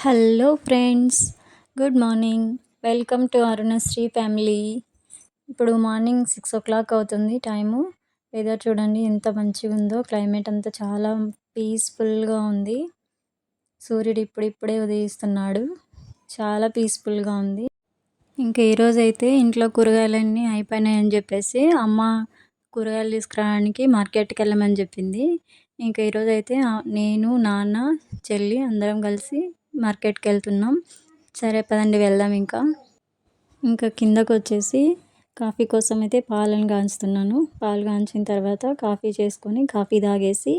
Hello friends good morning welcome to Arunasri family ఇప్పుడు morning six o'clock అవుతుంది time weather చూడండి ఎంత మంచిగా ఉందో. క్లైమేట్ అంతా చాలా పీస్ఫుల్గా ఉంది. సూర్యుడు ఇప్పుడిప్పుడే ఉదయిస్తున్నాడు. చాలా పీస్ఫుల్గా ఉంది. ఇంకా ఈరోజు అయితే ఇంట్లో కూరగాయలన్నీ అయిపోయినాయని చెప్పేసి అమ్మ కూరగాయలు తీసుకురావడానికి మార్కెట్కి వెళ్ళమని చెప్పింది. ఇంకా ఈరోజు అయితే నేను నాన్న చెల్లి అందరం కలిసి మార్కెట్కి వెళ్తున్నాం సరే పదండి వెళ్దాం ఇంకా. ఇంకా కిందకు వచ్చేసి కాఫీ కోసం అయితే పాలను కాంచుతున్నాను. పాలు కాంచిన తర్వాత కాఫీ చేసుకొని కాఫీ తాగేసి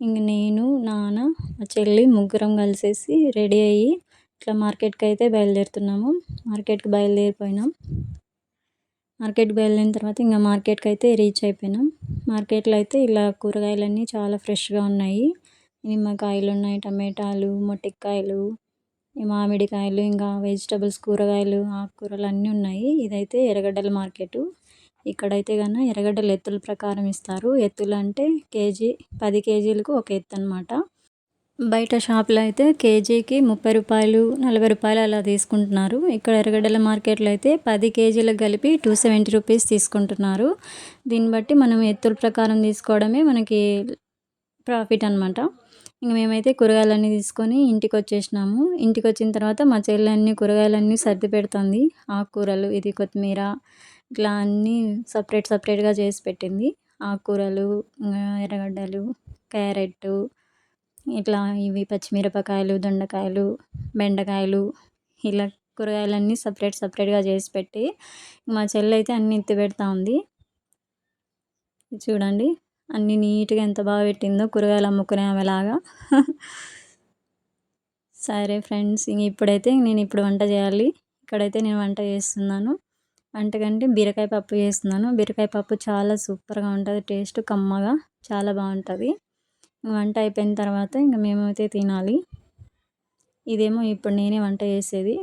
ఇంక నేను నాన్న మా చెల్లి ముగ్గురం కలిసేసి రెడీ అయ్యి ఇట్లా మార్కెట్కి అయితే బయలుదేరుతున్నాము. మార్కెట్కి బయలుదేరిపోయినాం. మార్కెట్కి బయలుదేరిన తర్వాత ఇంకా మార్కెట్కి అయితే రీచ్ అయిపోయినాం. మార్కెట్లో అయితే ఇలా కూరగాయలన్నీ చాలా ఫ్రెష్గా ఉన్నాయి. నిమ్మకాయలు ఉన్నాయి టమాటాలు మొట్టికాయలు మామిడికాయలు ఇంకా వెజిటబుల్స్ కూరగాయలు ఆకుకూరలు అన్నీ ఉన్నాయి. ఇదైతే ఎర్రగడ్డల మార్కెట్. ఇక్కడైతే కన్నా ఎర్రగడ్డలు ఎత్తుల ప్రకారం ఇస్తారు. ఎత్తులు అంటే కేజీ పది కేజీలకు ఒక ఎత్తు అనమాట బయట షాపులో అయితే కేజీకి ముప్పై రూపాయలు నలభై రూపాయలు అలా తీసుకుంటున్నారు. ఇక్కడ ఎర్రగడ్డల మార్కెట్లో అయితే పది కేజీలకు కలిపి టూ సెవెంటీ రూపీస్ తీసుకుంటున్నారు. దీన్ని బట్టి మనం ఎత్తుల ప్రకారం తీసుకోవడమే మనకి ప్రాఫిట్ అనమాట ఇంక మేమైతే కూరగాయలన్నీ తీసుకొని ఇంటికి వచ్చేసినాము ఇంటికి వచ్చిన తర్వాత మా చెల్లెలన్నీ కూరగాయలన్నీ సర్ది పెడుతుంది. ఆకుకూరలు ఇది కొత్తిమీర ఇట్లా అన్నీ సపరేట్ సపరేట్గా చేసి పెట్టింది. ఆకుకూరలు ఎర్రగడ్డలు క్యారెట్ ఇట్లా ఇవి పచ్చిమిరపకాయలు దొండకాయలు బెండకాయలు ఇలా కూరగాయలన్నీ సపరేట్ సపరేట్గా చేసి పెట్టి మా చెల్లి అయితే అన్ని ఎత్తి పెడతా ఉంది. చూడండి. అన్ని నీట్గా ఎంత బాగా పెట్టిందో కూరగాయలు అమ్ముకునే ఆమెలాగా. సరే ఫ్రెండ్స్ ఇంక ఇప్పుడైతే నేను ఇప్పుడు వంట చేయాలి. ఇక్కడైతే నేను వంట చేస్తున్నాను. వంటకంటే బీరకాయ పప్పు చేస్తున్నాను. బీరకాయ పప్పు చాలా సూపర్గా ఉంటుంది టేస్ట్ కమ్మగా చాలా బాగుంటుంది. వంట అయిపోయిన తర్వాత ఇంకా మేమైతే తినాలి. ఇదేమో ఇప్పుడు నేనే వంట చేసేది.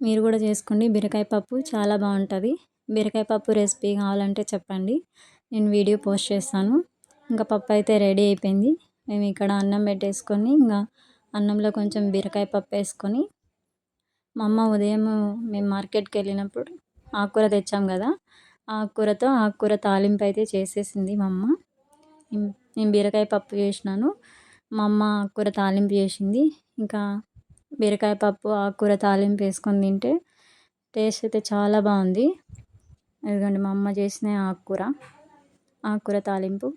మీరు కూడా చేసుకోండి. బీరకాయ పప్పు చాలా బాగుంటుంది. బీరకాయ పప్పు రెసిపీ కావాలంటే చెప్పండి. నేను వీడియో పోస్ట్ చేస్తాను. ఇంకా పప్పు అయితే రెడీ అయిపోయింది. మేము ఇక్కడ అన్నం పెట్టేసుకొని ఇంకా అన్నంలో కొంచెం బీరకాయ పప్పు వేసుకొని మా అమ్మ ఉదయం మేము మార్కెట్కి వెళ్ళినప్పుడు ఆకుకూర తెచ్చాం కదా. ఆకుకూరతో ఆకుకూర తాలింపు అయితే చేసేసింది మా అమ్మ. నేను బీరకాయ పప్పు చేసినాను. మా అమ్మ ఆకుకూర తాలింపు చేసింది. ఇంకా బీరకాయ పప్పు ఆకుకూర తాలింపు వేసుకొని తింటే టేస్ట్ అయితే చాలా బాగుంది. ఇదిగోండి మా అమ్మ చేసిన ఆకుకూర ఆకుకూర తాలింపు.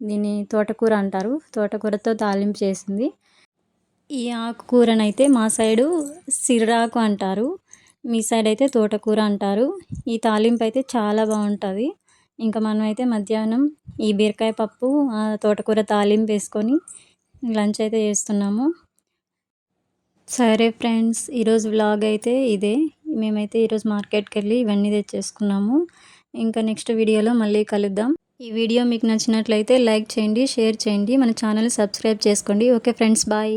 దీన్ని తోటకూర అంటారు. తోటకూరతో తాలింపు చేసింది. ఈ ఆకుకూరనైతే మా సైడు సిర్రాకు అంటారు. మీ సైడ్ అయితే తోటకూర అంటారు. ఈ తాలింపు అయితే చాలా బాగుంటుంది. ఇంకా మనం అయితే మధ్యాహ్నం ఈ బీరకాయ పప్పు తోటకూర తాలింపు వేసుకొని లంచ్ అయితే చేస్తున్నాము. సరే ఫ్రెండ్స్ ఈరోజు వ్లాగ్ అయితే ఇదే. మేమైతే ఈరోజు మార్కెట్కి వెళ్ళి ఇవన్నీ తెచ్చేసుకున్నాము. ఇంకా నెక్స్ట్ వీడియోలో మళ్ళీ కలుద్దాం. ఈ వీడియో మీకు నచ్చినట్లయితే లైక్ చేయండి షేర్ చేయండి. మన ఛానల్ సబ్స్క్రైబ్ చేసుకోండి. Okay friends bye.